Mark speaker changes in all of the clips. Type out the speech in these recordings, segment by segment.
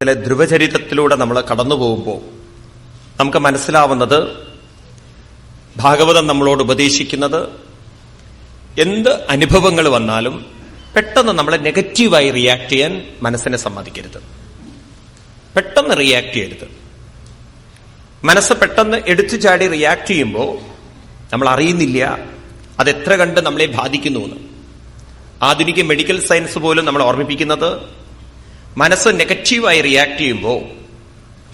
Speaker 1: ചില ധ്രുവചരിതത്തിലൂടെ നമ്മൾ കടന്നു പോകുമ്പോൾ നമുക്ക് മനസ്സിലാവുന്നത് ഭാഗവതം നമ്മളോട് ഉപദേശിക്കുന്നത് എന്ത് അനുഭവങ്ങൾ വന്നാലും പെട്ടെന്ന് നമ്മളെ നെഗറ്റീവായി റിയാക്ട് ചെയ്യാൻ മനസ്സിനെ സമ്മതിക്കരുത്. പെട്ടെന്ന് റിയാക്ട് ചെയ്യരുത്. മനസ്സ് പെട്ടെന്ന് എടുത്തു ചാടി റിയാക്ട് ചെയ്യുമ്പോൾ നമ്മൾ അറിയുന്നില്ല അത് എത്ര കണ്ട് നമ്മളെ ബാധിക്കുന്നു എന്ന്. ആധുനിക മെഡിക്കൽ സയൻസ് പോലും നമ്മൾ ഓർമ്മിപ്പിക്കുന്നത് മനസ്സ് നെഗറ്റീവായി റിയാക്ട് ചെയ്യുമ്പോൾ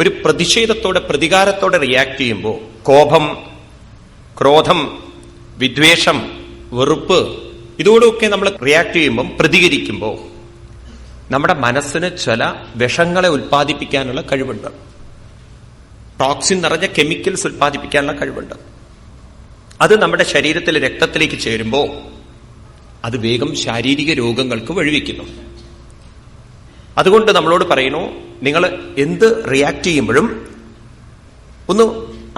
Speaker 1: ഒരു പ്രതിഷേധത്തോടെ പ്രതികാരത്തോടെ റിയാക്ട് ചെയ്യുമ്പോൾ കോപം ക്രോധം വിദ്വേഷം വെറുപ്പ് ഇതോടൊക്കെ നമ്മൾ റിയാക്ട് ചെയ്യുമ്പം പ്രതികരിക്കുമ്പോൾ നമ്മുടെ മനസ്സിന് ചില വിഷങ്ങളെ ഉൽപ്പാദിപ്പിക്കാനുള്ള കഴിവുണ്ട്. ടോക്സിൻ നിറഞ്ഞ കെമിക്കൽസ് ഉൽപ്പാദിപ്പിക്കാനുള്ള കഴിവുണ്ട്. അത് നമ്മുടെ ശരീരത്തിലെ രക്തത്തിലേക്ക് ചേരുമ്പോൾ അത് വേഗം ശാരീരിക രോഗങ്ങൾക്ക് വഴിവെക്കുന്നു. അതുകൊണ്ട് നമ്മളോട് പറയുന്നു നിങ്ങൾ എന്ത് റിയാക്ട് ചെയ്യുമ്പോഴും ഒന്ന്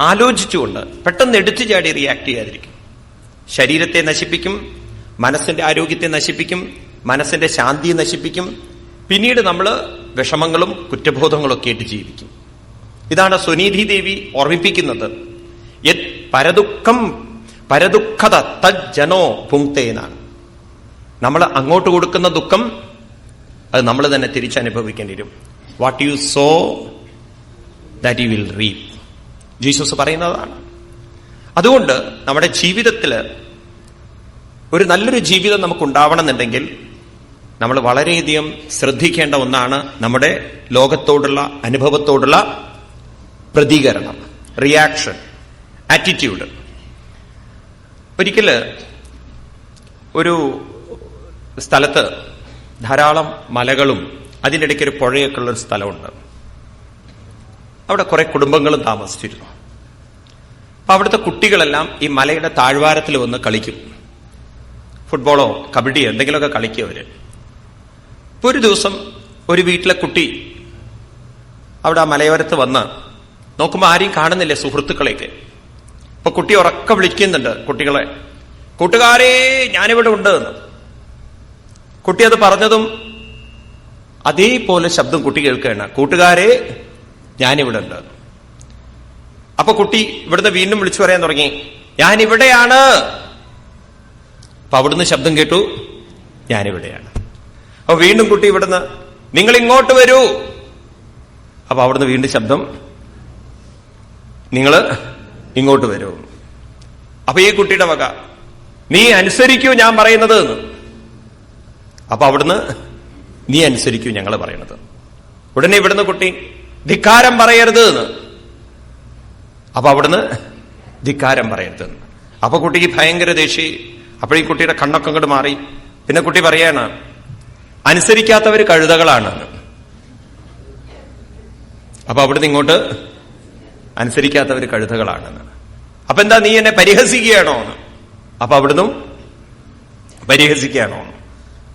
Speaker 1: ആലോചിച്ചുകൊണ്ട് പെട്ടെന്ന് എടുത്തു ചാടി റിയാക്ട് ചെയ്യാതിരിക്കും. ശരീരത്തെ നശിപ്പിക്കും മനസ്സിന്റെ ആരോഗ്യത്തെ നശിപ്പിക്കും മനസ്സിന്റെ ശാന്തിയെ നശിപ്പിക്കും. പിന്നീട് നമ്മൾ വിഷമങ്ങളും കുറ്റബോധങ്ങളും ഒക്കെ ആയിട്ട് ജീവിക്കും. ഇതാണ് സുനീതി ദേവി ഓർമ്മിപ്പിക്കുന്നത്. യത് പരദുഃഖം പരദുഃഖത തജ്ജനോ പുങ്ക്തേനാണ് നമ്മൾ അങ്ങോട്ട് കൊടുക്കുന്ന ദുഃഖം അത് നമ്മൾ തന്നെ തിരിച്ചനുഭവിക്കേണ്ടി വരും what you sow that you will reap Jesus പറയുന്നതാണ്. അതുകൊണ്ട് നമ്മുടെ ജീവിതത്തിൽ ഒരു നല്ലൊരു ജീവിതം നമുക്ക് ഉണ്ടാവണമെന്നുണ്ടെങ്കിൽ നമ്മൾ വളരെയധികം ശ്രദ്ധിക്കേണ്ട ഒന്നാണ് നമ്മുടെ ലോകത്തോടുള്ള അനുഭവത്തോടുള്ള പ്രതികരണം റിയാക്ഷൻ ആറ്റിറ്റ്യൂഡ് ഒരിക്കൽ ഒരു സ്ഥലത്ത് ധാരാളം മലകളും അതിന്റെ ഇടയ്ക്ക് ഒരു പുഴയൊക്കെ ഉള്ള ഒരു സ്ഥലമുണ്ട്. അവിടെ കുറെ കുടുംബങ്ങളും താമസിച്ചിരുന്നു. അപ്പൊ അവിടുത്തെ കുട്ടികളെല്ലാം ഈ മലയുടെ താഴ്വാരത്തിൽ വന്ന് കളിക്കും. ഫുട്ബോളോ കബഡിയോ എന്തെങ്കിലുമൊക്കെ കളിക്കും അവർ. ഇപ്പൊ ഒരു ദിവസം ഒരു വീട്ടിലെ കുട്ടി അവിടെ ആ മലയോരത്ത് വന്ന് നോക്കുമ്പോൾ ആരെയും കാണുന്നില്ല സുഹൃത്തുക്കളെയൊക്കെ? അപ്പൊ കുട്ടി ഉറക്ക വിളിക്കുന്നുണ്ട് കുട്ടികളെ. കൂട്ടുകാരേ ഞാനിവിടെ ഉണ്ട് എന്ന് കുട്ടി അത് പറഞ്ഞതും അതേപോലെ ശബ്ദം കുട്ടി കേൾക്കുകയാണ്. കൂട്ടുകാരെ ഞാനിവിടെ ഉണ്ട്. അപ്പൊ കുട്ടി ഇവിടുന്ന് വീണ്ടും വിളിച്ചു പറയാൻ തുടങ്ങി. ഞാൻ ഇവിടെയാണ് അപ്പൊ അവിടുന്ന് ശബ്ദം കേട്ടു. ഞാനിവിടെയാണ്. അപ്പൊ വീണ്ടും കുട്ടി ഇവിടുന്ന് നിങ്ങൾ ഇങ്ങോട്ട് വരൂ. അപ്പൊ അവിടുന്ന് വീണ്ടും ശബ്ദം നിങ്ങൾ ഇങ്ങോട്ട് വരൂ. അപ്പൊ ഈ കുട്ടിയുടെ വക നീ അനുസരിക്കൂ ഞാൻ പറയുന്നത് അപ്പൊ അവിടുന്ന് നീ അനുസരിക്കൂ ഞങ്ങൾ പറയണത്. ഉടനെ ഇവിടുന്ന് കുട്ടി ധിക്കാരം പറയരുത് എന്ന്. അപ്പൊ അവിടുന്ന് ധിക്കാരം പറയരുത് എന്ന്. അപ്പൊ കുട്ടിക്ക് ഭയങ്കര ദേഷ്യ. അപ്പോഴീ കുട്ടിയുടെ കണ്ണൊക്കെ അങ്ങോട്ട് മാറി. പിന്നെ കുട്ടി പറയാണ് അനുസരിക്കാത്തവർ കഴുതകളാണ്. അപ്പൊ അവിടുന്ന് ഇങ്ങോട്ട് അനുസരിക്കാത്തവർ കഴുതകളാണെന്ന് അപ്പൊ എന്താ നീ എന്നെ പരിഹസിക്കുകയാണോ അപ്പൊ അവിടുന്നും പരിഹസിക്കുകയാണോ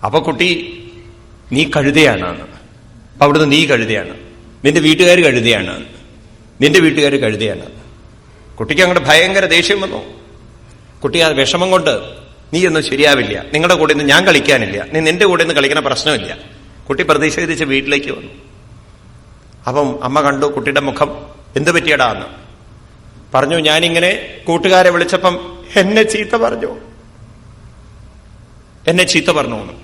Speaker 1: അപ്പൊ കുട്ടി നീ കഴുതയാണ്. അപ്പൊ അവിടുന്ന് നീ കഴുതയാണ് നിന്റെ വീട്ടുകാർ കഴുതയാണ് നിന്റെ വീട്ടുകാർ കഴുതയാണ് കുട്ടിക്ക് അങ്ങോട്ട് ഭയങ്കര ദേഷ്യം വന്നു. കുട്ടി ആ വിഷമം കൊണ്ട് നീ ഒന്നും ശരിയാവില്ല. നിങ്ങളുടെ കൂടെ നിന്ന് ഞാൻ കളിക്കാനില്ല. നീ നിന്റെ കൂടെ നിന്ന് കളിക്കുന്ന പ്രശ്നമില്ല. കുട്ടി പ്രതിഷേധിച്ച് വീട്ടിലേക്ക് വന്നു. അപ്പം അമ്മ കണ്ടു കുട്ടിയുടെ മുഖം എന്ത് പറ്റിയടാന്ന്? പറഞ്ഞു ഞാനിങ്ങനെ കൂട്ടുകാരെ വിളിച്ചപ്പം എന്നെ ചീത്ത പറഞ്ഞു. എന്നെ ചീത്ത പറഞ്ഞു.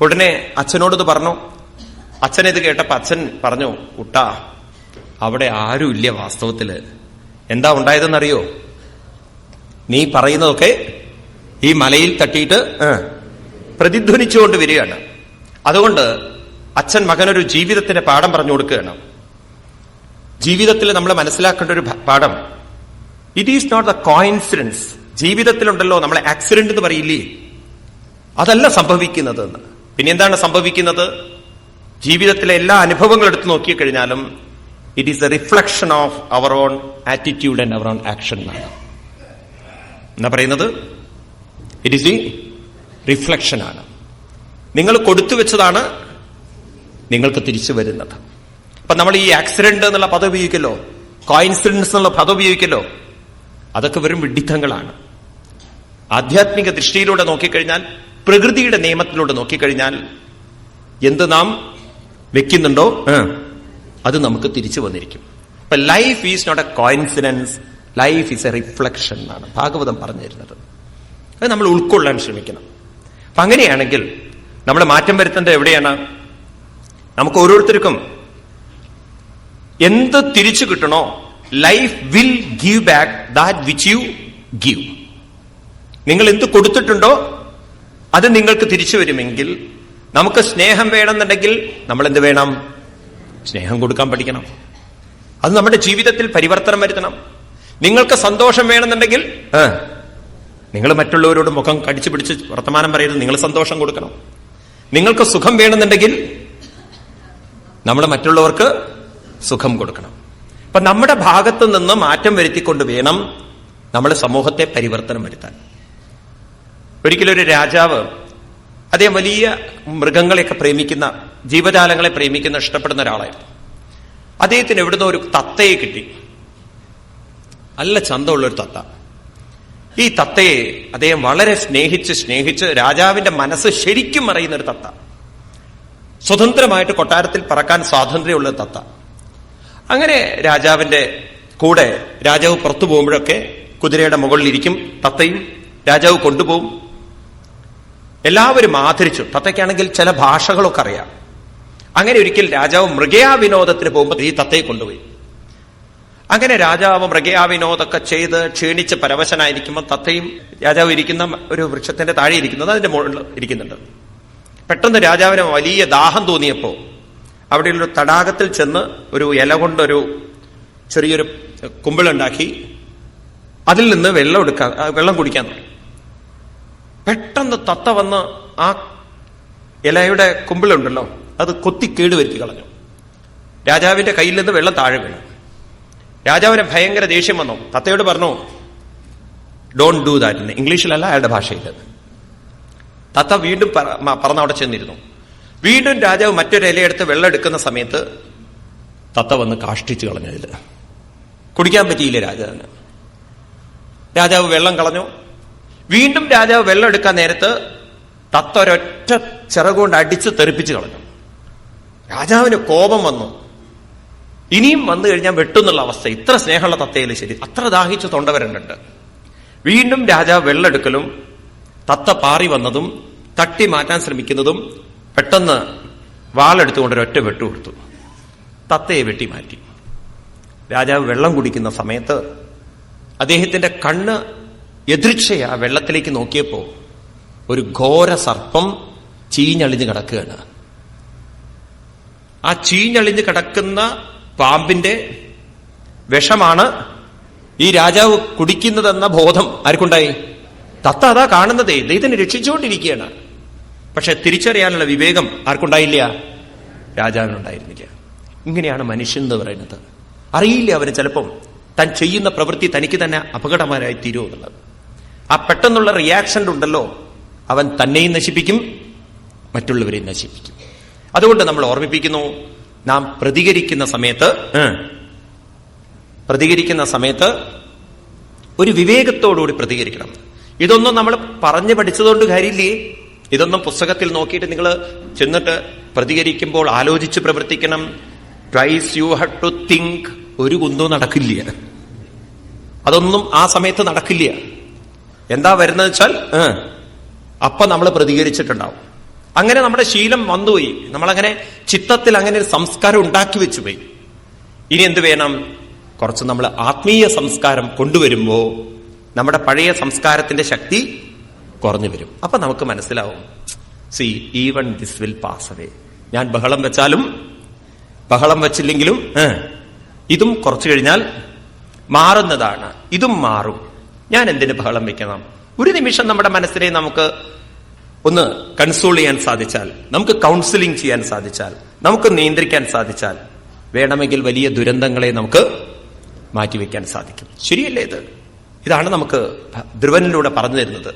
Speaker 1: ഉടനെ അച്ഛനോടത് പറഞ്ഞു. അച്ഛൻ ഇത് കേട്ടപ്പോ അച്ഛൻ പറഞ്ഞു കുട്ടാ അവിടെ ആരുമില്ല വാസ്തവത്തിൽ. എന്താ ഉണ്ടായതെന്നറിയോ? നീ പറയുന്നതൊക്കെ ഈ മലയിൽ തട്ടിയിട്ട് പ്രതിധ്വനിച്ചുകൊണ്ട് വരികയാണ്. അതുകൊണ്ട് അച്ഛൻ മകനൊരു ജീവിതത്തിന്റെ പാഠം പറഞ്ഞു കൊടുക്കുകയാണ്. ജീവിതത്തിൽ നമ്മൾ മനസ്സിലാക്കേണ്ട ഒരു പാഠം. It is not the coincidence ജീവിതത്തിലുണ്ടല്ലോ നമ്മളെ ആക്സിഡന്റ് എന്ന് പറയില്ലേ? അതല്ല സംഭവിക്കുന്നത് എന്ന് പിന്നെ എന്താണ് സംഭവിക്കുന്നത്? ജീവിതത്തിലെ എല്ലാ അനുഭവങ്ങളും എടുത്തു നോക്കിക്കഴിഞ്ഞാലും it is a reflection of our own attitude and our own action എന്നാണ് എന്നാ പറയുന്നത്? ഇറ്റ് ഈസ് ദി റിഫ്ലക്ഷൻ ആണ്. നിങ്ങൾ കൊടുത്തു വെച്ചതാണ് നിങ്ങൾക്ക് തിരിച്ചു വരുന്നത്. അപ്പൊ നമ്മൾ ഈ ആക്സിഡന്റ് എന്നുള്ള പദം ഉപയോഗിക്കല്ലോ? കോയിൻസിഡൻസ് എന്നുള്ള പദം ഉപയോഗിക്കല്ലോ? അതൊക്കെ വെറും വിഡിത്തങ്ങളാണ്. ആധ്യാത്മിക ദൃഷ്ടിയിലൂടെ നോക്കിക്കഴിഞ്ഞാൽ പ്രകൃതിയുടെ നിയമത്തിലൂടെ നോക്കിക്കഴിഞ്ഞാൽ എന്ത് നാം വെക്കുന്നുണ്ടോ അത് നമുക്ക് തിരിച്ചു വന്നിരിക്കും. അപ്പൊ life is not a coincidence life is a reflection എന്നാണ് ഭാഗവതം പറഞ്ഞു തരുന്നത്. അത് നമ്മൾ ഉൾക്കൊള്ളാൻ ശ്രമിക്കണം. അപ്പൊ അങ്ങനെയാണെങ്കിൽ നമ്മളെ മാറ്റം വരുത്തേണ്ടത് എവിടെയാണ്? നമുക്ക് ഓരോരുത്തർക്കും എന്ത് തിരിച്ചു കിട്ടണോ life will give back that which you give നിങ്ങൾ എന്ത് കൊടുത്തിട്ടുണ്ടോ അത് നിങ്ങൾക്ക് തിരിച്ചു വരുമെങ്കിൽ നമുക്ക് സ്നേഹം വേണമെന്നുണ്ടെങ്കിൽ നമ്മൾ എന്ത് വേണം? സ്നേഹം കൊടുക്കാൻ പഠിക്കണം. അത് നമ്മുടെ ജീവിതത്തിൽ പരിവർത്തനം വരുത്തണം. നിങ്ങൾക്ക് സന്തോഷം വേണമെന്നുണ്ടെങ്കിൽ നിങ്ങൾ മറ്റുള്ളവരോട് മുഖം കടിച്ചു പിടിച്ച് വർത്തമാനം പറയരുത്. നിങ്ങൾ സന്തോഷം കൊടുക്കണം. നിങ്ങൾക്ക് സുഖം വേണമെന്നുണ്ടെങ്കിൽ നമ്മൾ മറ്റുള്ളവർക്ക് സുഖം കൊടുക്കണം. അപ്പൊ നമ്മുടെ ഭാഗത്ത് നിന്ന് മാറ്റം വരുത്തിക്കൊണ്ട് വേണം നമ്മൾ സമൂഹത്തെ പരിവർത്തനം വരുത്താൻ. ഒരിക്കലും ഒരു രാജാവ് അദ്ദേഹം വലിയ മൃഗങ്ങളെയൊക്കെ പ്രേമിക്കുന്ന ജീവജാലങ്ങളെ പ്രേമിക്കുന്ന ഇഷ്ടപ്പെടുന്ന ഒരാളായിരുന്നു. അദ്ദേഹത്തിന് എവിടുന്ന് ഒരു തത്തയെ കിട്ടി. നല്ല ചന്തമുള്ളൊരു തത്ത. ഈ തത്തയെ അദ്ദേഹം വളരെ സ്നേഹിച്ച് സ്നേഹിച്ച് രാജാവിന്റെ മനസ്സ് ശരിക്കും അറിയുന്ന ഒരു തത്ത. സ്വതന്ത്രമായിട്ട് കൊട്ടാരത്തിൽ പറക്കാൻ സ്വാതന്ത്ര്യമുള്ള തത്ത. അങ്ങനെ രാജാവിന്റെ കൂടെ രാജാവ് പുറത്തു പോകുമ്പോഴൊക്കെ കുതിരയുടെ മുകളിലിരിക്കും തത്തയും രാജാവ് കൊണ്ടുപോകും. എല്ലാവരും ആദരിച്ചു. തത്തയ്ക്കാണെങ്കിൽ ചില ഭാഷകളൊക്കെ അറിയാം. അങ്ങനെ ഒരിക്കൽ രാജാവ് മൃഗയാ വിനോദത്തിന് പോകുമ്പോൾ ഈ തത്തയെ കൊണ്ടുപോയി. അങ്ങനെ രാജാവ് മൃഗയാ വിനോദമൊക്കെ ചെയ്ത് ക്ഷീണിച്ച് പരവശനായിരിക്കുമ്പോൾ തത്തയും രാജാവ് ഇരിക്കുന്ന ഒരു വൃക്ഷത്തിന്റെ താഴെ ഇരിക്കുന്നത് അതിന്റെ മുകളിൽ ഇരിക്കുന്നുണ്ട്. പെട്ടെന്ന് രാജാവിന് വലിയ ദാഹം തോന്നിയപ്പോൾ അവിടെയുള്ള തടാകത്തിൽ ചെന്ന് ഒരു ഇല കൊണ്ടൊരു ചെറിയൊരു കുമ്പിളുണ്ടാക്കി അതിൽ നിന്ന് വെള്ളം എടുക്കാൻ വെള്ളം കുടിക്കാൻ തുടങ്ങി. പെട്ടെന്ന് തത്ത വന്ന് ആ ഇലയുടെ കുമ്പിളുണ്ടല്ലോ അത് കൊത്തി കേടുവരുത്തി കളഞ്ഞു. രാജാവിന്റെ കയ്യിൽ നിന്ന് വെള്ളം താഴെ വീണു. രാജാവിന് ഭയങ്കര ദേഷ്യം വന്നു. തത്തയോട് പറഞ്ഞു ഡോൺ ഡു ദാറ്റ് ഇംഗ്ലീഷിലല്ല അയാളുടെ ഭാഷയിൽ. തത്ത വീണ്ടും പറന്ന അവിടെ ചെന്നിരുന്നു. വീണ്ടും രാജാവ് മറ്റൊരു ഇലയെടുത്ത് വെള്ളം എടുക്കുന്ന സമയത്ത് തത്ത വന്ന് കാഷ്ടിച്ചു കളഞ്ഞതിൽ കുടിക്കാൻ പറ്റിയില്ല രാജാവിന്. രാജാവ് വെള്ളം കളഞ്ഞു. വീണ്ടും രാജാവ് വെള്ളം എടുക്കാൻ നേരത്ത് തത്തൊരൊറ്റ ചിറകുകൊണ്ട് അടിച്ച് തെറിപ്പിച്ച് കളഞ്ഞു. രാജാവിന് കോപം വന്നു. ഇനിയും വന്നു കഴിഞ്ഞാൽ വെട്ടുന്നുള്ള അവസ്ഥ. ഇത്ര സ്നേഹമുള്ള തത്തയിൽ ശരി. അത്ര ദാഹിച്ച് തൊണ്ടവരുന്നുണ്ട് വീണ്ടും രാജാവ് വെള്ളെടുക്കലും തത്ത പാറി വന്നതും തട്ടി മാറ്റാൻ ശ്രമിക്കുന്നതും പെട്ടെന്ന് വാളെടുത്തുകൊണ്ട് ഒരൊറ്റ വെട്ടു കൊടുത്തു. തത്തയെ വെട്ടി മാറ്റി. രാജാവ് വെള്ളം കുടിക്കുന്ന സമയത്ത് അദ്ദേഹത്തിന്റെ കണ്ണ് എതിർച്ചയ വെള്ളത്തിലേക്ക് നോക്കിയപ്പോ ഒരു ഘോര സർപ്പം ചീഞ്ഞളിഞ്ഞ് കിടക്കുകയാണ്. ആ ചീഞ്ഞളിഞ്ഞ് കിടക്കുന്ന പാമ്പിന്റെ വിഷമാണ് ഈ രാജാവ് കുടിക്കുന്നതെന്ന ബോധം ആർക്കുണ്ടായി? തത്ത അതാ കാണുന്നതേ ദൈവത്തിനെ രക്ഷിച്ചുകൊണ്ടിരിക്കുകയാണ്. പക്ഷെ തിരിച്ചറിയാനുള്ള വിവേകം ആർക്കുണ്ടായില്ല? രാജാവിനുണ്ടായിരുന്നില്ല. ഇങ്ങനെയാണ് മനുഷ്യൻ എന്ന് പറയുന്നത്. അറിയില്ല അവന് ചിലപ്പം. താൻ ചെയ്യുന്ന പ്രവൃത്തി തനിക്ക് തന്നെ അപകടമാരായി തീരുമോ എന്നുള്ളത്. ആ പെട്ടെന്നുള്ള റിയാക്ഷൻ ഉണ്ടല്ലോ അവൻ തന്നെയും നശിപ്പിക്കും മറ്റുള്ളവരെയും നശിപ്പിക്കും. അതുകൊണ്ട് നമ്മൾ ഓർമ്മിപ്പിക്കുന്നു നാം പ്രതികരിക്കുന്ന സമയത്ത് പ്രതികരിക്കുന്ന സമയത്ത് ഒരു വിവേകത്തോടുകൂടി പ്രതികരിക്കണം. ഇതൊന്നും നമ്മൾ പറഞ്ഞു പഠിച്ചതുകൊണ്ട് കാര്യമില്ലേ? ഇതൊന്നും പുസ്തകത്തിൽ നോക്കിയിട്ട് നിങ്ങൾ ചെന്നിട്ട് പ്രതികരിക്കുമ്പോൾ ആലോചിച്ച് പ്രവർത്തിക്കണം. Twice you had to think ഒരു കുന്തവും നടക്കില്ല. അതൊന്നും ആ സമയത്ത് നടക്കില്ല. എന്താ വരുന്നത് വെച്ചാൽ അപ്പൊ നമ്മൾ പ്രതികരിച്ചിട്ടുണ്ടാവും. അങ്ങനെ നമ്മുടെ ശീലം വന്നുപോയി. നമ്മളങ്ങനെ ചിത്തത്തിൽ അങ്ങനെ ഒരു സംസ്കാരം ഉണ്ടാക്കി വെച്ചു പോയി ഇനി എന്ത് വേണം? കുറച്ച് നമ്മൾ ആത്മീയ സംസ്കാരം കൊണ്ടുവരുമ്പോ നമ്മുടെ പഴയ സംസ്കാരത്തിന്റെ ശക്തി കുറഞ്ഞു വരും. അപ്പൊ നമുക്ക് മനസ്സിലാവും. See even this will pass away ഞാൻ ബഹളം വെച്ചാലും ബഹളം വെച്ചില്ലെങ്കിലും ഇതും കുറച്ചു കഴിഞ്ഞാൽ മാറുന്നതാണ്. ഇതും മാറും. ഞാൻ എന്തിന് ബഹളം വെക്കണം? ഒരു നിമിഷം നമ്മുടെ മനസ്സിനെ നമുക്ക് ഒന്ന് കൺസോൾ ചെയ്യാൻ സാധിച്ചാൽ നമുക്ക് കൗൺസിലിംഗ് ചെയ്യാൻ സാധിച്ചാൽ നമുക്ക് നിയന്ത്രിക്കാൻ സാധിച്ചാൽ വേണമെങ്കിൽ വലിയ ദുരന്തങ്ങളെ നമുക്ക് മാറ്റിവെക്കാൻ സാധിക്കും. ശരിയല്ലേ ഇത്? ഇതാണ് നമുക്ക് ധ്രുവനിലൂടെ പറഞ്ഞു തരുന്നത്.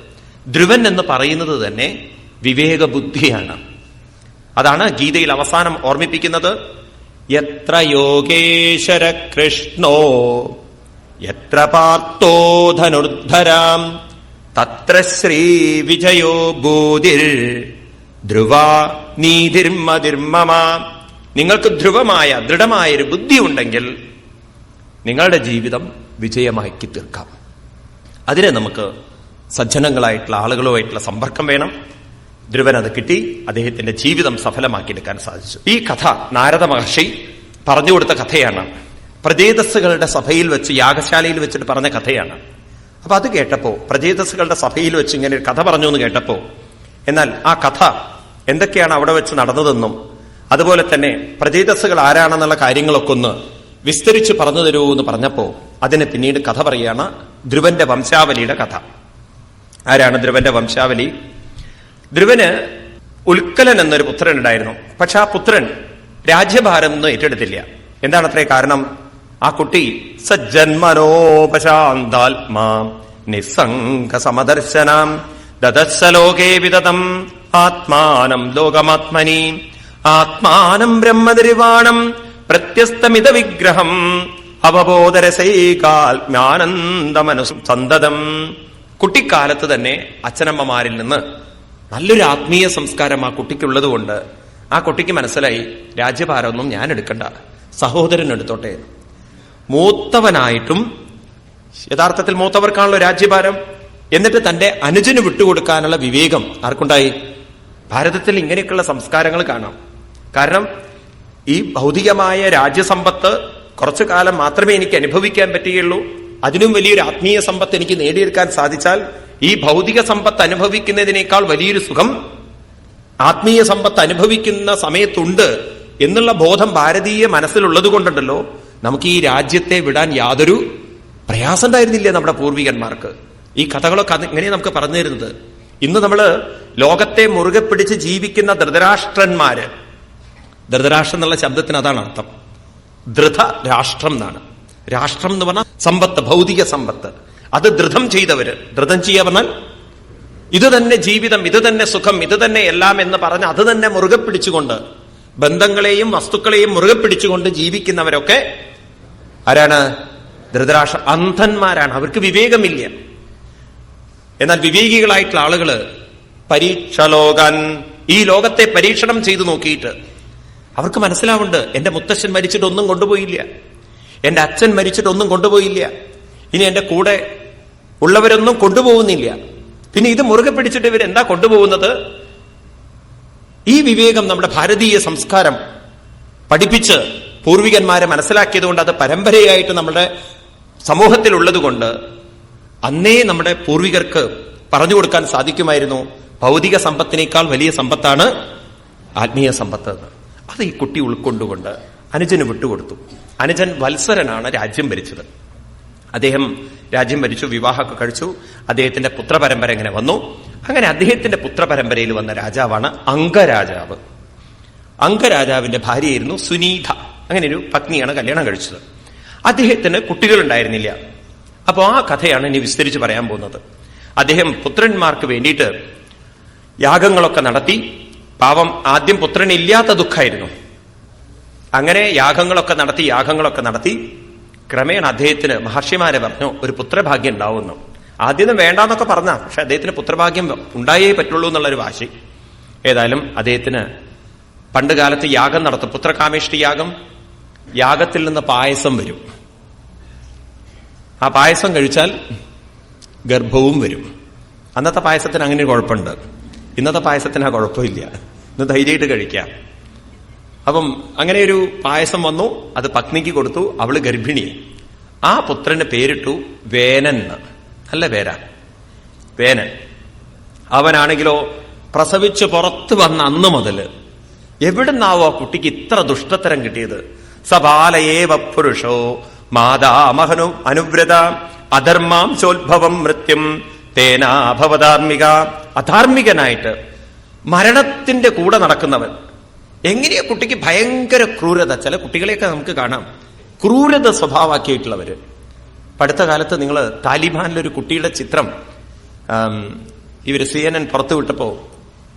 Speaker 1: ധ്രുവൻ എന്ന് പറയുന്നത് തന്നെ വിവേക ബുദ്ധിയാണ് അതാണ് ഗീതയിൽ അവസാനം ഓർമ്മിപ്പിക്കുന്നത് എത്ര യോഗേശ്വര കൃഷ്ണോ എത്ര പാർത്തോ ധനുർധരാം? തത്ര ശ്രീ വിജയോ ബോധിർ ധ്രുവ നീതിർമതിർമമ. നിങ്ങൾക്ക് ധ്രുവമായ ദൃഢമായ ഒരു ബുദ്ധി ഉണ്ടെങ്കിൽ നിങ്ങളുടെ ജീവിതം വിജയമാക്കി തീർക്കാം. അതിനെ നമുക്ക് സജ്ജനങ്ങളായിട്ടുള്ള ആളുകളുമായിട്ടുള്ള സമ്പർക്കം വേണം. ധ്രുവൻ അത് കിട്ടി അദ്ദേഹത്തിന്റെ ജീവിതം സഫലമാക്കിയെടുക്കാൻ സാധിച്ചു. ഈ കഥ നാരദ മഹർഷി പറഞ്ഞു കൊടുത്ത കഥയാണ്. പ്രജേതസ്സുകളുടെ സഭയിൽ വെച്ച് യാഗശാലയിൽ വെച്ചിട്ട് പറഞ്ഞ കഥയാണ്. അപ്പൊ അത് കേട്ടപ്പോ പ്രജേതസ്സുകളുടെ സഭയിൽ വെച്ച് ഇങ്ങനെ ഒരു കഥ പറഞ്ഞു എന്ന് കേട്ടപ്പോ എന്നാൽ ആ കഥ എന്തൊക്കെയാണ് അവിടെ വെച്ച് നടന്നതെന്നും അതുപോലെ തന്നെ പ്രജേതസ്സുകൾ ആരാണെന്നുള്ള കാര്യങ്ങളൊക്കെ ഒന്ന് വിസ്തരിച്ച് പറഞ്ഞു തരൂ എന്ന് പറഞ്ഞപ്പോ അതിന് പിന്നീട് കഥ പറയാണ് ധ്രുവന്റെ വംശാവലിയുടെ കഥ. ആരാണ് ധ്രുവന്റെ വംശാവലി? ധ്രുവന് ഉൽക്കലൻ എന്നൊരു പുത്രൻ ഉണ്ടായിരുന്നു. പക്ഷെ ആ പുത്രൻ രാജ്യഭാരം ഒന്നും ഏറ്റെടുത്തില്ല. എന്താണത്രേ കാരണം? ആ കുട്ടി സജ്ജന്മനോപശാന്താത്മാ നിസ്സംഗ സമദർശനം ദദസ്സലോകേ വിതതം ആത്മാനം ലോകമാത്മനി ആത്മാനം ബ്രഹ്മനിർവാണം പ്രത്യസ്തമിത വിഗ്രഹം അവബോധരസൈകാത്മാനന്ദമനു സന്തതം. കുട്ടിക്കാലത്ത് തന്നെ അച്ഛനമ്മമാരിൽ നിന്ന് നല്ലൊരു ആത്മീയ സംസ്കാരം ആ കുട്ടിക്കുള്ളതുകൊണ്ട് ആ കുട്ടിക്ക് മനസ്സിലായി രാജ്യഭാരമൊന്നും ഞാൻ എടുക്കണ്ട. സഹോദരൻ എടുത്തോട്ടെ. മൂത്തവനായിട്ടും യഥാർത്ഥത്തിൽ മൂത്തവർക്കാണല്ലോ രാജ്യഭാരം. എന്നിട്ട് തന്റെ അനുജന് വിട്ടുകൊടുക്കാനുള്ള വിവേകം ആർക്കുണ്ടായി? ഭാരതത്തിൽ ഇങ്ങനെയൊക്കെയുള്ള സംസ്കാരങ്ങൾ കാണാം. കാരണം ഈ ഭൗതികമായ രാജ്യസമ്പത്ത് കുറച്ചു കാലം മാത്രമേ എനിക്ക് അനുഭവിക്കാൻ പറ്റുകയുള്ളൂ. അതിനും വലിയൊരു ആത്മീയ സമ്പത്ത് എനിക്ക് നേടിയെടുക്കാൻ സാധിച്ചാൽ ഈ ഭൗതിക സമ്പത്ത് അനുഭവിക്കുന്നതിനേക്കാൾ വലിയൊരു സുഖം ആത്മീയ സമ്പത്ത് അനുഭവിക്കുന്ന സമയത്തുണ്ട് എന്നുള്ള ബോധം ഭാരതീയ മനസ്സിലുള്ളത് കൊണ്ടുണ്ടല്ലോ നമുക്ക് ഈ രാജ്യത്തെ വിടാൻ യാതൊരു പ്രയാസം ഉണ്ടായിരുന്നില്ല നമ്മുടെ പൂർവികന്മാർക്ക്? ഈ കഥകളൊക്കെ ഇങ്ങനെ നമുക്ക് പറഞ്ഞു തരുന്നത്. ഇന്ന് നമ്മൾ ലോകത്തെ മുറുകെ പിടിച്ച് ജീവിക്കുന്ന ധൃതരാഷ്ട്രന്മാര്. ധൃതരാഷ്ട്രം എന്നുള്ള ശബ്ദത്തിന് അതാണ് അർത്ഥം. ധൃത രാഷ്ട്രം എന്നാണ്. രാഷ്ട്രം എന്ന് പറഞ്ഞാൽ സമ്പത്ത് ഭൗതിക സമ്പത്ത്. അത് ധൃതം ചെയ്തവര്. ധൃതം ചെയ്യുക പറഞ്ഞാൽ ഇത് തന്നെ ജീവിതം ഇത് തന്നെ സുഖം ഇത് തന്നെ എല്ലാം എന്ന് പറഞ്ഞ് അത് തന്നെ മുറുകെ പിടിച്ചുകൊണ്ട് ബന്ധങ്ങളെയും വസ്തുക്കളെയും മുറുകെ പിടിച്ചുകൊണ്ട് ജീവിക്കുന്നവരൊക്കെ ആരാണ്? ധൃതരാഷ്ട്ര അന്ധന്മാരാണ്. അവർക്ക് വിവേകമില്ല. എന്നാൽ വിവേകികളായിട്ടുള്ള ആളുകൾ പരീക്ഷലോകൻ ഈ ലോകത്തെ പരീക്ഷണം ചെയ്തു നോക്കിയിട്ട് അവർക്ക് മനസ്സിലാവുണ്ട് എന്റെ മുത്തശ്ശൻ മരിച്ചിട്ട് ഒന്നും കൊണ്ടുപോയില്ല. എന്റെ അച്ഛൻ മരിച്ചിട്ട് ഒന്നും കൊണ്ടുപോയില്ല. ഇനി എന്റെ കൂടെ ഉള്ളവരൊന്നും കൊണ്ടുപോകുന്നില്ല. പിന്നെ ഇത് മുറുകെ പിടിച്ചിട്ട് ഇവരെന്താ കൊണ്ടുപോകുന്നത്? ഈ വിവേകം നമ്മുടെ ഭാരതീയ സംസ്കാരം പഠിപ്പിച്ച് പൂർവികന്മാരെ മനസ്സിലാക്കിയതുകൊണ്ട് അത് പരമ്പരയായിട്ട് നമ്മുടെ സമൂഹത്തിലുള്ളതുകൊണ്ട് അന്നേ നമ്മുടെ പൂർവികർക്ക് പറഞ്ഞു കൊടുക്കാൻ സാധിക്കുമായിരുന്നു. ഭൗതിക സമ്പത്തിനേക്കാൾ വലിയ സമ്പത്താണ് ആത്മീയ സമ്പത്ത് അത് ഈ കുട്ടി ഉൾക്കൊണ്ടുകൊണ്ട് അനുജന് വിട്ടുകൊടുത്തു. അനുജൻ വത്സരനാണ് രാജ്യം ഭരിച്ചത്. അദ്ദേഹം രാജ്യം ഭരിച്ചു വിവാഹമൊക്കെ കഴിച്ചു. അദ്ദേഹത്തിന്റെ പുത്രപരമ്പര ഇങ്ങനെ വന്നു. അങ്ങനെ അദ്ദേഹത്തിന്റെ പുത്രപരമ്പരയിൽ വന്ന രാജാവാണ് അംഗരാജാവ്. അംഗരാജാവിന്റെ ഭാര്യയായിരുന്നു സുനീത. അങ്ങനെ ഒരു പത്നിയാണ് കല്യാണം കഴിച്ചത്. അദ്ദേഹത്തിന് കുട്ടികളുണ്ടായിരുന്നില്ല. അപ്പോൾ ആ കഥയാണ് ഇനി വിസ്തരിച്ച് പറയാൻ പോകുന്നത്. അദ്ദേഹം പുത്രന്മാർക്ക് വേണ്ടിയിട്ട് യാഗങ്ങളൊക്കെ നടത്തി. പാവം ആദ്യം പുത്രനില്ലാത്ത ദുഃഖമായിരുന്നു അങ്ങനെ യാഗങ്ങളൊക്കെ നടത്തി യാഗങ്ങളൊക്കെ നടത്തി ക്രമേണ അദ്ദേഹത്തിന് മഹർഷിമാരെ പറഞ്ഞു ഒരു പുത്രഭാഗ്യം ഉണ്ടാവുന്നു. ആദ്യം വേണ്ടാന്നൊക്കെ പറഞ്ഞ. പക്ഷെ അദ്ദേഹത്തിന് പുത്രഭാഗ്യം ഉണ്ടായേ പറ്റുള്ളൂ എന്നുള്ളൊരു വാശി. ഏതായാലും അദ്ദേഹത്തിന് പണ്ട് കാലത്ത് യാഗം നടത്തും. പുത്രകാമേഷ്ടി യാഗം യാഗത്തിൽ നിന്ന് പായസം വരും. ആ പായസം കഴിച്ചാൽ ഗർഭവും വരും. അന്നത്തെ പായസത്തിന് അങ്ങനെ കുഴപ്പമുണ്ട്. ഇന്നത്തെ പായസത്തിന് ആ കുഴപ്പമില്ല. ഇന്ന് ധൈര്യമായിട്ട് കഴിക്കാം. അപ്പം അങ്ങനെ ഒരു പായസം വന്നു അത് പത്നിക്ക് കൊടുത്തു അവൾ ഗർഭിണി ആ പുത്രന് പേരിട്ടു വേനൻ. നല്ല പേരാ. വേനൻ അവനാണെങ്കിലോ പ്രസവിച്ച് പുറത്തു വന്ന അന്ന് മുതൽ എവിടുന്നാവോ കുട്ടിക്ക് ഇത്ര ദുഷ്ടത്തരം കിട്ടിയത്? സബാലയേവ പുരുഷോ മാതാമഹനു അനുവ്രത അധർമാം ചോത്ഭവം മൃത്യും തേനാഭവധാർമിക അധാർമികനായിട്ട് മരണത്തിന്റെ കൂടെ നടക്കുന്നവൻ. എങ്ങനെയാ കുട്ടിക്ക് ഭയങ്കര ക്രൂരത? ചില കുട്ടികളെയൊക്കെ നമുക്ക് കാണാം. ക്രൂരത സ്വഭാവമാക്കിയിട്ടുള്ളവര്. അടുത്ത കാലത്ത് നിങ്ങൾ താലിബാനിലൊരു കുട്ടിയുടെ ചിത്രം ഇവർ സി എൻ എൻ പുറത്തു വിട്ടപ്പോ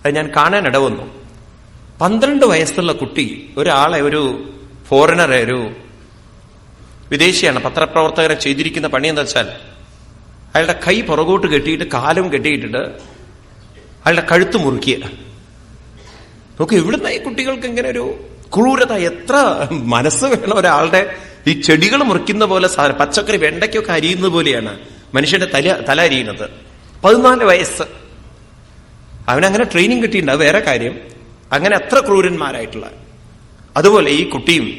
Speaker 1: അത് ഞാൻ കാണാൻ ഇടവന്നു. പന്ത്രണ്ട് വയസ്സുള്ള കുട്ടി ഒരാളെ ഒരു ഫോറിനറെ ഒരു വിദേശിയാണ് പത്രപ്രവർത്തകരെ ചെയ്തിരിക്കുന്ന പണി എന്താ വെച്ചാൽ അയാളുടെ കൈ പുറകോട്ട് കെട്ടിയിട്ട് കാലും കെട്ടിയിട്ടിട്ട് അയാളുടെ കഴുത്ത് മുറുക്കിയ. നോക്ക് ഇവിടുന്ന് ഈ കുട്ടികൾക്ക് ഇങ്ങനെ ഒരു ക്രൂരത എത്ര മനസ്സ് വേണം ഒരാളുടെ ഈ ചെടികൾ മുറിക്കുന്ന പോലെ സാധനം പച്ചക്കറി വെണ്ടയ്ക്കൊക്കെ അരിയുന്ന പോലെയാണ് മനുഷ്യന്റെ തല തല അരിയുന്നത്. പതിനാല് വയസ്സ്. അവനങ്ങനെ ട്രെയിനിങ് കിട്ടിയിട്ടുണ്ട്. വേറെ കാര്യം. അങ്ങനെ അത്ര ക്രൂരന്മാരായിട്ടുള്ള. അതുപോലെ ഈ കുട്ടിയും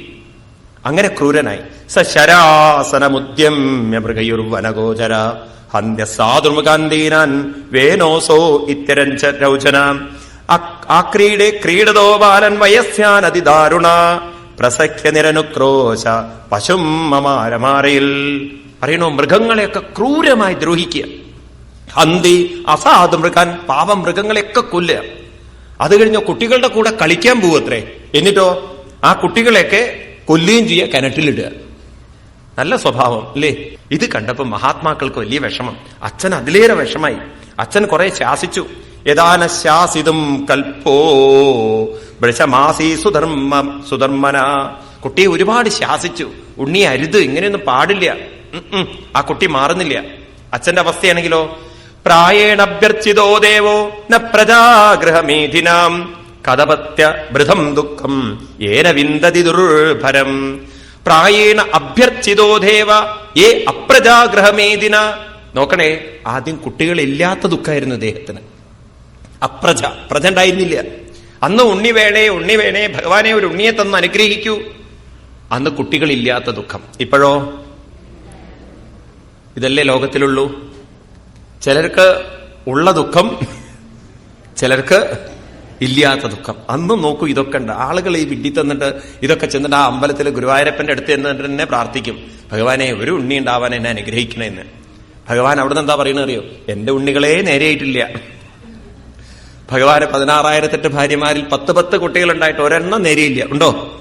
Speaker 1: അങ്ങനെ ക്രൂരനായി. സ ശരാസനമുദ്യമ്യ മൃഗയുർവനഗോചര ഹന്യ സാധുമുഖാന്തീനാൻ വേനോസോ ഇത്തരഞ്ച രൗചന. ആ ക്രീഡെ ക്രീഡതോ ബാലൻ വയസ്യാൻ അതിദാരുണ പ്രസഖ്യ നിരനുക്രോശ പശും മമാരമാരയിൽ പറയണോ മൃഗങ്ങളെയൊക്കെ ക്രൂരമായി ദ്രോഹിക്കുക. ഹന്തി അസാധു മൃഗാൻ പാവം മൃഗങ്ങളെയൊക്കെ കൊല്ലുക. അത് കഴിഞ്ഞ് കുട്ടികളുടെ കൂടെ കളിക്കാൻ പോവത്രേ. എന്നിട്ടോ ആ കുട്ടികളെയൊക്കെ കൊല്ലുകയും ചെയ്യുക കിണറ്റിലിടുക. നല്ല സ്വഭാവം അല്ലേ? ഇത് കണ്ടപ്പോ മഹാത്മാക്കൾക്ക് വലിയ വിഷമം. അച്ഛൻ അതിലേറെ വിഷമായി. അച്ഛൻ കുറെ ശാസിച്ചു. യഥാന ശാസിതും കൽപ്പോ വൃഷമാസി സുധർമ്മ സുധർമ്മന. കുട്ടിയെ ഒരുപാട് ശാസിച്ചു. ഉണ്ണി അരുത്. ഇങ്ങനെയൊന്നും പാടില്ല. ആ കുട്ടി മാറുന്നില്ല. അച്ഛന്റെ അവസ്ഥയാണെങ്കിലോ? പ്രായേണഭ്യർച്ചിതോ ദേവോ? ന പ്രജാഗ്രഹമേധിനാം കഥപത്യ ബൃഥം ദുഃഖം. ഏന വിന്ദതി ദുർഭരം. പ്രായേണ അഭ്യർച്ചിതോ ദേവ? ഏ അപ്രജാഗ്രഹമേദിന നോക്കണേ ആദ്യം കുട്ടികളില്ലാത്ത ദുഃഖമായിരുന്നു അദ്ദേഹത്തിന് അപ്രജ. പ്രജ ഉണ്ടായിരുന്നില്ല. അന്ന് ഉണ്ണി വേണേ ഉണ്ണി വേണേ ഭഗവാനെ ഒരു ഉണ്ണിയെ തന്ന് അനുഗ്രഹിക്കൂ. അന്ന് കുട്ടികളില്ലാത്ത ദുഃഖം. ഇപ്പോഴോ? ഇതല്ലേ ലോകത്തിലുള്ളൂ? ചിലർക്ക് ഉള്ള ദുഃഖം ചിലർക്ക് ഇല്ലാത്ത ദുഃഖം. അന്നും നോക്കൂ ഇതൊക്കെ ഉണ്ട്. ആളുകൾ ഈ വിഡ്ഢി തന്നിട്ട് ഇതൊക്കെ ചെന്നിട്ട് ആ അമ്പലത്തിൽ ഗുരുവായൂരപ്പന്റെ അടുത്ത് എന്നിട്ട് തന്നെ പ്രാർത്ഥിക്കും. ഭഗവാനെ ഒരു ഉണ്ണി ഉണ്ടാവാൻ എന്നെ അനുഗ്രഹിക്കണമെന്ന് ഭഗവാൻ അവിടുന്ന് എന്താ പറയുന്നത് അറിയോ? എന്റെ ഉണ്ണികളെ നേരെയായിട്ടില്ല. ഭഗവാന് പതിനാറായിരത്തെട്ട് ഭാര്യമാരിൽ പത്ത് പത്ത് കുട്ടികളുണ്ടായിട്ട് ഒരെണ്ണം നേരിയില്ല. ഉണ്ടോ?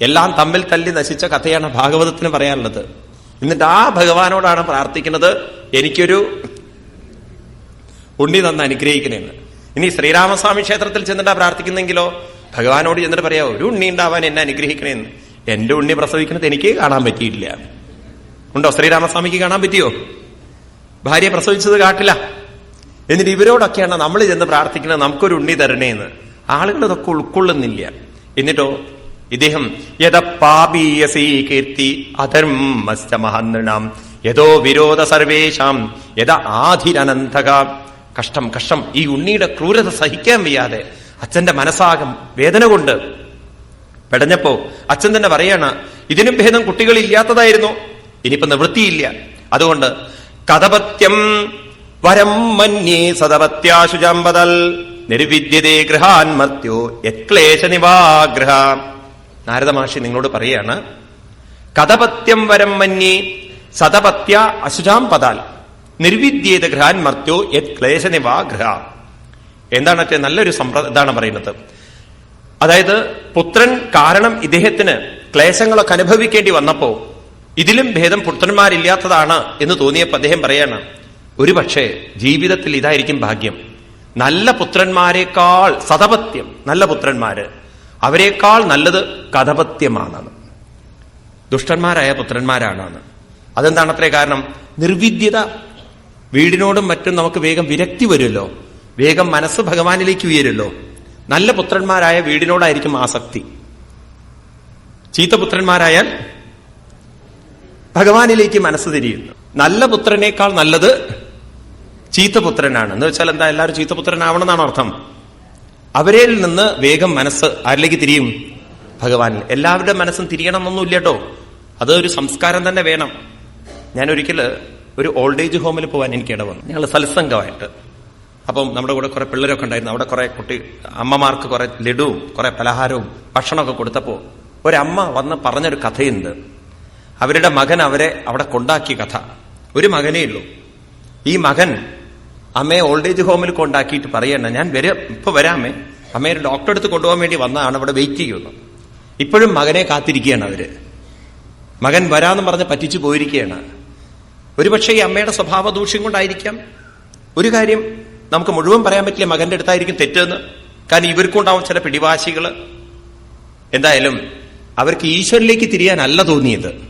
Speaker 1: എല്ലാം തമ്മിൽ തല്ലി നശിച്ച കഥയാണ് ഭാഗവതത്തിന് പറയാനുള്ളത്. എന്നിട്ട് ആ ഭഗവാനോടാണ് പ്രാർത്ഥിക്കുന്നത് എനിക്കൊരു ഉണ്ണി തന്ന് അനുഗ്രഹിക്കണേന്ന്. ഇനി ശ്രീരാമസ്വാമി ക്ഷേത്രത്തിൽ ചെന്നിട്ടാ പ്രാർത്ഥിക്കുന്നെങ്കിലോ? ഭഗവാനോട് ചെന്നിട്ട് പറയാ ഒരു ഉണ്ണി ഉണ്ടാവാൻ എന്നെ അനുഗ്രഹിക്കണേന്ന്. എന്റെ ഉണ്ണി പ്രസവിക്കുന്നത് എനിക്ക് കാണാൻ പറ്റിയിട്ടില്ല. ഉണ്ടോ? ശ്രീരാമസ്വാമിക്ക് കാണാൻ പറ്റിയോ? ഭാര്യ പ്രസവിച്ചത് കാട്ടില്ല എന്നിട്ട് ഇവരോടൊക്കെയാണ് നമ്മൾ ചെന്ന് പ്രാർത്ഥിക്കുന്നത് നമുക്കൊരു ഉണ്ണി തരണേന്ന് ആളുകൾ ഇതൊക്കെ ഉൾക്കൊള്ളുന്നില്ല. എന്നിട്ടോ ഇദ്ദേഹം യഥ പാപീയസീ കീർത്തി അധർമ്മസ്യ മഹനൃണാം യഥോ വിരോധ സർവേശാം യഥ ആധിരനന്തക കഷ്ടം കഷ്ടം. ഈ ഉണ്ണിയുടെ ക്രൂരത സഹിക്കാൻ വയ്യാതെ അച്ഛന്റെ മനസ്സാകം വേദന കൊണ്ട് പെടഞ്ഞപ്പോ അച്ഛൻ തന്നെ പറയാണ് ഇതിനും ഭേദം കുട്ടികളില്ലാത്തതായിരുന്നു. ഇനിയിപ്പോ നിവൃത്തിയില്ല. അതുകൊണ്ട് കഥപത്യം വരം മന്യേ സദവത്യാശുജാമ്പതൽ നിർവിദ്യതേ ഗൃഹാൻ മർത്യോ യക്ലേശ നിവാഗ്രഹ നാരദമാഷി നിങ്ങളോട് പറയാണ് കഥപത്യം വരം മന്യേ സതപത്യ അശുചാം പതാൽ നിർവിദ്യേത ഗൃഹാൻ മർത്യോ യത് ക്ലേശ നിവാഗ്രഹ എന്താണ് നല്ലൊരു സമ്പ്ര ഇതാണ് പറയുന്നത്. അതായത് പുത്രൻ കാരണം ഇദ്ദേഹത്തിന് ക്ലേശങ്ങളൊക്കെ അനുഭവിക്കേണ്ടി വന്നപ്പോ ഇതിലും ഭേദം പുത്രന്മാരില്ലാത്തതാണ് എന്ന് തോന്നിയപ്പോ അദ്ദേഹം പറയാണ് ഒരുപക്ഷെ ജീവിതത്തിൽ ഇതായിരിക്കും ഭാഗ്യം. നല്ല പുത്രന്മാരെക്കാൾ സതപത്യം നല്ല പുത്രന്മാര് അവരെക്കാൾ നല്ലത് കഥപത്യമാണ് ദുഷ്ടന്മാരായ പുത്രന്മാരാണ് അതെന്താണ് അത്രേ കാരണം? നിർവിദ്യത. വീടിനോടും മറ്റും നമുക്ക് വേഗം വിരക്തി വരുമല്ലോ. വേഗം മനസ്സ് ഭഗവാനിലേക്ക് ഉയരുമല്ലോ. നല്ല പുത്രന്മാരായ വീടിനോടായിരിക്കും ആസക്തി. ചീത്ത പുത്രന്മാരായാൽ ഭഗവാനിലേക്ക് മനസ്സ് തിരിയുന്നു. നല്ല പുത്രനേക്കാൾ നല്ലത് ചീത്ത പുത്രനാണ് എന്ന് വെച്ചാൽ എന്താ എല്ലാവരും ചീത്തപുത്രനാവണം എന്നാണ് അർത്ഥം. അവരിൽ നിന്ന് വേഗം മനസ്സ് ആരിലേക്ക് തിരിയും? ഭഗവാനിൽ. എല്ലാവരുടെ മനസ്സും തിരിയണം എന്നൊന്നുമില്ല കേട്ടോ. അത് ഒരു സംസ്കാരം തന്നെ വേണം. ഞാൻ ഒരിക്കൽ ഒരു ഓൾഡ് ഏജ് ഹോമിൽ പോകാൻ എനിക്ക് ഇട വന്നു ഞങ്ങൾ സത്സംഗമായിട്ട്. അപ്പം നമ്മുടെ കൂടെ കുറെ പിള്ളേരൊക്കെ ഉണ്ടായിരുന്നു. അവിടെ കുറെ കുട്ടി അമ്മമാർക്ക് കുറെ ലഡുവും കുറെ പലഹാരവും ഭക്ഷണമൊക്കെ കൊടുത്തപ്പോ ഒരമ്മ വന്ന് പറഞ്ഞൊരു കഥയുണ്ട്. അവരുടെ മകൻ അവരെ അവിടെ കൊണ്ടാക്കിയ കഥ. ഒരു മകനേ ഉള്ളൂ. ഈ മകൻ അമ്മയെ ഓൾഡ് ഏജ് ഹോമിൽ കൊണ്ടാക്കിയിട്ട് പറയണ്ട ഞാൻ വരാം ഇപ്പൊ വരാമേ. അമ്മയെ ഡോക്ടറെ അടുത്ത് കൊണ്ടുപോകാൻ വേണ്ടി വന്നതാണ് അവിടെ വെയിറ്റ് ചെയ്യുന്നത് ഇപ്പോഴും മകനെ കാത്തിരിക്കുകയാണ് അവർ. മകൻ വരാന്ന് പറഞ്ഞ് പറ്റിച്ചു പോയിരിക്കുകയാണ്. ഒരുപക്ഷെ ഈ അമ്മയുടെ സ്വഭാവ ദൂഷ്യം കൊണ്ടായിരിക്കാം. ഒരു കാര്യം നമുക്ക് മുഴുവൻ പറയാൻ പറ്റില്ല മകന്റെ അടുത്തായിരിക്കും തെറ്റെന്ന്. കാരണം ഇവർക്കുണ്ടാവും ചില പിടിവാശികൾ എന്തായാലും അവർക്ക് ഈശ്വരിലേക്ക് തിരിയാനല്ല തോന്നിയത്.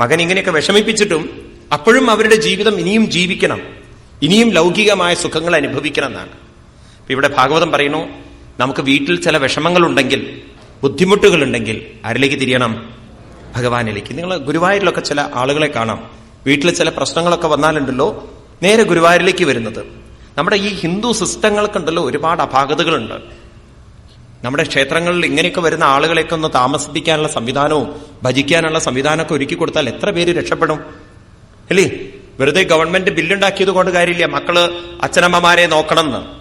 Speaker 1: മകൻ ഇങ്ങനെയൊക്കെ വിഷമിപ്പിച്ചിട്ടും അപ്പോഴും അവരുടെ ജീവിതം ഇനിയും ജീവിക്കണം. ഇനിയും ലൗകികമായ സുഖങ്ങൾ അനുഭവിക്കണം എന്നാണ് ഇവിടെ ഭാഗവതം പറയുന്നു നമുക്ക് വീട്ടിൽ ചില വിഷമങ്ങളുണ്ടെങ്കിൽ ബുദ്ധിമുട്ടുകളുണ്ടെങ്കിൽ ആരിലേക്ക് തിരിയണം? ഭഗവാനിലേക്ക്. നിങ്ങൾ ഗുരുവായൂരിലൊക്കെ ചില ആളുകളെ കാണാം. വീട്ടിൽ ചില പ്രശ്നങ്ങളൊക്കെ വന്നാലുണ്ടല്ലോ നേരെ ഗുരുവായൂരിലേക്ക് വരുന്നത്. നമ്മുടെ ഈ ഹിന്ദു സിസ്റ്റങ്ങൾക്കുണ്ടല്ലോ ഒരുപാട് അപാകതകളുണ്ട്. നമ്മുടെ ക്ഷേത്രങ്ങളിൽ ഇങ്ങനെയൊക്കെ വരുന്ന ആളുകളെയൊക്കെ ഒന്ന് താമസിപ്പിക്കാനുള്ള സംവിധാനവും ഭജിക്കാനുള്ള സംവിധാനമൊക്കെ ഒരുക്കി കൊടുത്താൽ എത്ര പേര് രക്ഷപ്പെടും? അല്ലേ? വെറുതെ ഗവൺമെന്റ് ബില്ലുണ്ടാക്കിയത് കൊണ്ട് കാര്യമില്ല. മക്കൾ അച്ഛനമ്മമാരെ നോക്കണമെന്ന്.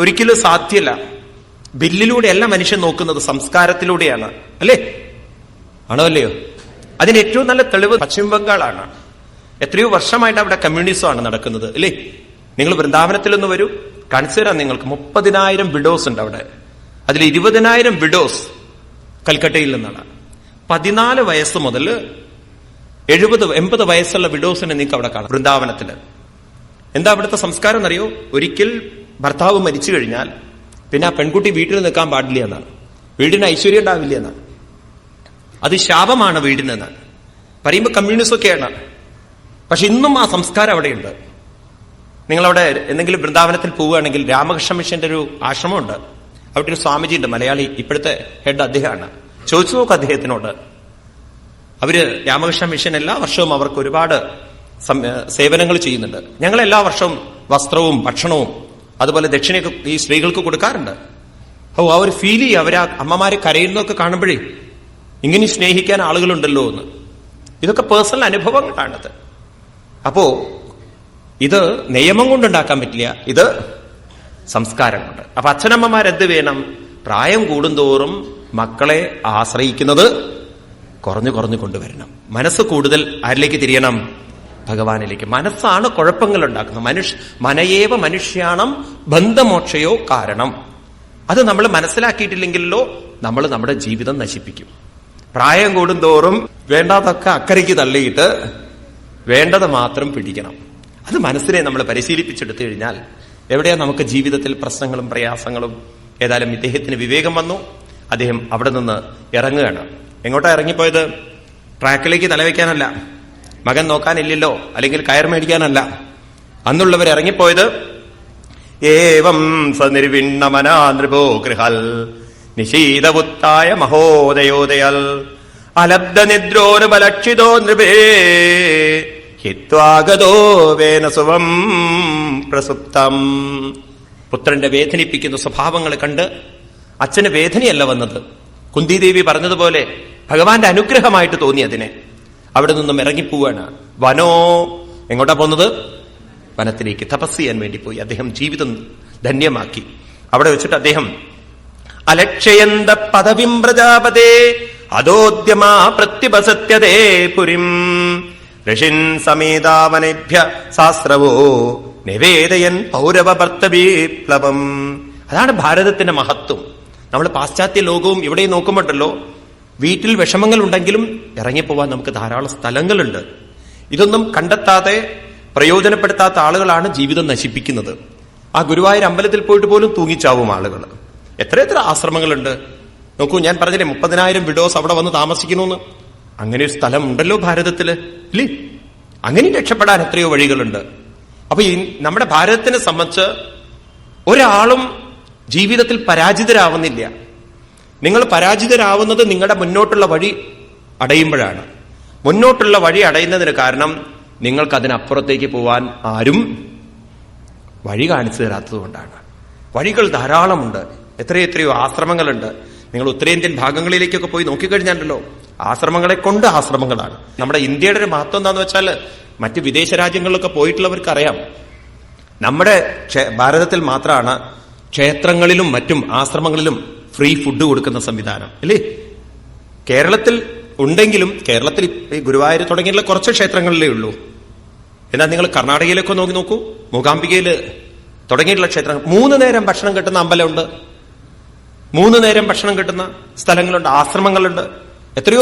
Speaker 1: ഒരിക്കലും സാധ്യല്ല. ബില്ലിലൂടെയല്ല മനുഷ്യൻ നോക്കുന്നത് സംസ്കാരത്തിലൂടെയാണ്. അല്ലേ? ആണോ അല്ലയോ? അതിന് ഏറ്റവും നല്ല തെളിവ് പശ്ചിമ ബംഗാളാണ്. എത്രയോ വർഷമായിട്ട് അവിടെ കമ്മ്യൂണിസമാണ് നടക്കുന്നത് അല്ലേ? നിങ്ങൾ വൃന്ദാവനത്തിൽ ഒന്ന് വരൂ. കാണിച്ചു തരാം നിങ്ങൾക്ക്. മുപ്പതിനായിരം വിഡോസ് ഉണ്ട് അവിടെ. അതിൽ ഇരുപതിനായിരം വിഡോസ് കൽക്കട്ടയിൽ നിന്നാണ്. പതിനാല് വയസ്സ് മുതൽ എഴുപത് എൺപത് വയസ്സുള്ള വിഡോസിനെ നിങ്ങൾക്ക് അവിടെ കാണാം. വൃന്ദാവനത്തിൽ എന്താ അവിടുത്തെ സംസ്കാരം എന്നറിയോ? ഒരിക്കൽ ഭർത്താവ് മരിച്ചു കഴിഞ്ഞാൽ പിന്നെ ആ പെൺകുട്ടി വീട്ടിൽ നിൽക്കാൻ പാടില്ല എന്നാണ്. വീടിന് ഐശ്വര്യം ഉണ്ടാവില്ല എന്നാണ്. അത് ശാപമാണ് വീടിനെന്നാണ് പറയുമ്പോൾ കമ്മ്യൂണിസം ഒക്കെയാണ്. പക്ഷെ ഇന്നും ആ സംസ്കാരം അവിടെയുണ്ട്. നിങ്ങളവിടെ എന്തെങ്കിലും വൃന്ദാവനത്തിൽ പോവുകയാണെങ്കിൽ രാമകൃഷ്ണ മിഷന്റെ ഒരു ആശ്രമമുണ്ട്. അവിടെ ഒരു സ്വാമിജി ഉണ്ട് മലയാളി. ഇപ്പോഴത്തെ ഹെഡ് അദ്ദേഹമാണ്. ചോദിച്ചു നോക്ക് അദ്ദേഹത്തിനോട്. അവർ രാമകൃഷ്ണ മിഷൻ എല്ലാ വർഷവും അവർക്ക് ഒരുപാട് സേവനങ്ങൾ ചെയ്യുന്നുണ്ട്. ഞങ്ങൾ എല്ലാ വർഷവും വസ്ത്രവും ഭക്ഷണവും അതുപോലെ ദക്ഷിണയൊക്കെ ഈ സ്ത്രീകൾക്ക് കൊടുക്കാറുണ്ട്. ഓ അവർ ഫീൽ ചെയ്യുക അവരാ അമ്മമാരെ കരയുന്നതൊക്കെ കാണുമ്പോഴേ ഇങ്ങനെ സ്നേഹിക്കാൻ ആളുകളുണ്ടല്ലോ എന്ന്. ഇതൊക്കെ പേഴ്സണൽ അനുഭവങ്ങളാണത്. അപ്പോ ഇത് നിയമം കൊണ്ടുണ്ടാക്കാൻ പറ്റില്ല. ഇത് സംസ്കാരം കൊണ്ട്. അപ്പൊ അച്ഛനമ്മമാരെന്ത് വേണം? പ്രായം കൂടുന്തോറും മക്കളെ ആശ്രയിക്കുന്നത് കുറഞ്ഞു കുറഞ്ഞു കൊണ്ടുവരണം. മനസ്സ് കൂടുതൽ ആരിലേക്ക് തിരിയണം? ഭഗവാനിലേക്ക്. മനസ്സാണ് കുഴപ്പങ്ങൾ ഉണ്ടാക്കുന്നത് മനുഷ്യ മനയേവ മനുഷ്യാണം ബന്ധമോക്ഷയോ കാരണം. അത് നമ്മൾ മനസ്സിലാക്കിയിട്ടില്ലെങ്കിലോ നമ്മൾ നമ്മുടെ ജീവിതം നശിപ്പിക്കും. പ്രായം കൂടുന്തോറും വേണ്ടാതൊക്കെ അക്കരയ്ക്ക് തള്ളിയിട്ട് വേണ്ടത് മാത്രം പിടിക്കണം. അത് മനസ്സിനെ നമ്മൾ പരിശീലിപ്പിച്ചെടുത്തു കഴിഞ്ഞാൽ എവിടെയാ നമുക്ക് ജീവിതത്തിൽ പ്രശ്നങ്ങളും പ്രയാസങ്ങളും? ഏതായാലും ഇദ്ദേഹത്തിന് വിവേകം വന്നു. അദ്ദേഹം അവിടെ നിന്ന് ഇറങ്ങുകയാണ്. എങ്ങോട്ടാ ഇറങ്ങിപ്പോയത്? ട്രാക്കിലേക്ക് തലവെക്കാനല്ല മകൻ നോക്കാനില്ലല്ലോ അല്ലെങ്കിൽ കയർ മേടിക്കാനല്ല. അന്നുള്ളവർ ഇറങ്ങിപ്പോയത് ഏവം സനിർവിണ്ണമനാ നൃപോ ഗൃഹൽ നിശീതപുത്തായ മഹോദയോദയൽ അലബ്ധ നിദ്രോനുപലക്ഷിതോ നൃപേ ഹിത്വാഗതോ വേനസുവം പ്രസുപ്തം. പുത്രന്റെ വേദനിപ്പിക്കുന്ന സ്വഭാവങ്ങൾ കണ്ട് അച്ഛന് വേദനയല്ല വന്നത്. കുന്തിദേവി പറഞ്ഞതുപോലെ ഭഗവാന്റെ അനുഗ്രഹമായിട്ട് തോന്നി അതിനെ അവിടെ നിന്നും ഇറങ്ങിപ്പോവാണ്. വനോ എങ്ങോട്ടാ പോകുന്നത്? വനത്തിലേക്ക് തപസ് ചെയ്യാൻ വേണ്ടി പോയി. അദ്ദേഹം ജീവിതം ധന്യമാക്കി. അവിടെ വെച്ചിട്ട് അദ്ദേഹം അലക്ഷയന്ത പദവിം പ്രജാപതേ അതോദ്യമാ പ്രത്യുപസത്യതേ പുരിം. ഋഷിൻ സമേതാവനേഭ്യ ശാസ്ത്രവോ നിവേദയൻ പൗരവ ഭർത്തവീപ്ലവം അതാണ് ഭാരതത്തിന്റെ മഹത്വം. നമ്മൾ പാശ്ചാത്യ ലോകവും ഇവിടെ നോക്കുമ്പോണ്ടല്ലോ വീട്ടിൽ വിഷമങ്ങൾ ഉണ്ടെങ്കിലും ഇറങ്ങിപ്പോവാൻ നമുക്ക് ധാരാളം സ്ഥലങ്ങളുണ്ട്. ഇതൊന്നും കണ്ടെത്താതെ പ്രയോജനപ്പെടുത്താത്ത ആളുകളാണ് ജീവിതം നശിപ്പിക്കുന്നത്. ആ ഗുരുവായൂർ അമ്പലത്തിൽ പോയിട്ട് പോലും തൂങ്ങിച്ചാവും ആളുകൾ എത്ര എത്ര ആശ്രമങ്ങളുണ്ട്. നോക്കൂ ഞാൻ പറഞ്ഞില്ലേ മുപ്പതിനായിരം വിഡോസ് അവിടെ വന്ന് താമസിക്കണമെന്ന് അങ്ങനെ ഒരു സ്ഥലം ഉണ്ടല്ലോ ഭാരതത്തിൽ. ഇല്ലേ? അങ്ങനെ രക്ഷപ്പെടാൻ എത്രയോ വഴികളുണ്ട്. അപ്പൊ ഈ നമ്മുടെ ഭാരതത്തിനെ സംബന്ധിച്ച് ഒരാളും ജീവിതത്തിൽ പരാജിതരാവുന്നില്ല. നിങ്ങൾ പരാജിതരാവുന്നത് നിങ്ങളുടെ മുന്നോട്ടുള്ള വഴി അടയുമ്പോഴാണ്. മുന്നോട്ടുള്ള വഴി അടയുന്നതിന് കാരണം നിങ്ങൾക്ക് അതിനപ്പുറത്തേക്ക് പോവാൻ ആരും വഴി കാണിച്ചു തരാത്തതുകൊണ്ടാണ് വഴികൾ ധാരാളമുണ്ട്. എത്രയെത്രയോ ആശ്രമങ്ങളുണ്ട്. നിങ്ങൾ ഉത്തരേന്ത്യൻ ഭാഗങ്ങളിലേക്കൊക്കെ പോയി നോക്കിക്കഴിഞ്ഞാലല്ലോ ആശ്രമങ്ങളെ കൊണ്ട് ആശ്രമങ്ങളാണ്. നമ്മുടെ ഇന്ത്യയുടെ ഒരു മഹത്വം എന്താന്ന് വെച്ചാൽ മറ്റ് വിദേശ രാജ്യങ്ങളിലൊക്കെ പോയിട്ടുള്ളവർക്ക് അറിയാം നമ്മുടെ ഭാരതത്തിൽ മാത്രമാണ് ക്ഷേത്രങ്ങളിലും മറ്റും ആശ്രമങ്ങളിലും ഫ്രീ ഫുഡ് കൊടുക്കുന്ന സംവിധാനം അല്ലേ? കേരളത്തിൽ ഉണ്ടെങ്കിലും കേരളത്തിൽ ഗുരുവായൂർ തുടങ്ങിയിട്ടുള്ള കുറച്ച് ക്ഷേത്രങ്ങളിലേ ഉള്ളൂ. എന്നാൽ നിങ്ങൾ കർണാടകയിലൊക്കെ നോക്കി നോക്കൂ മൂകാംബികയിൽ തുടങ്ങിയിട്ടുള്ള ക്ഷേത്രങ്ങൾ മൂന്ന് നേരം ഭക്ഷണം കിട്ടുന്ന അമ്പലമുണ്ട്. മൂന്ന് നേരം ഭക്ഷണം കിട്ടുന്ന സ്ഥലങ്ങളുണ്ട് ആശ്രമങ്ങളുണ്ട്. എത്രയോ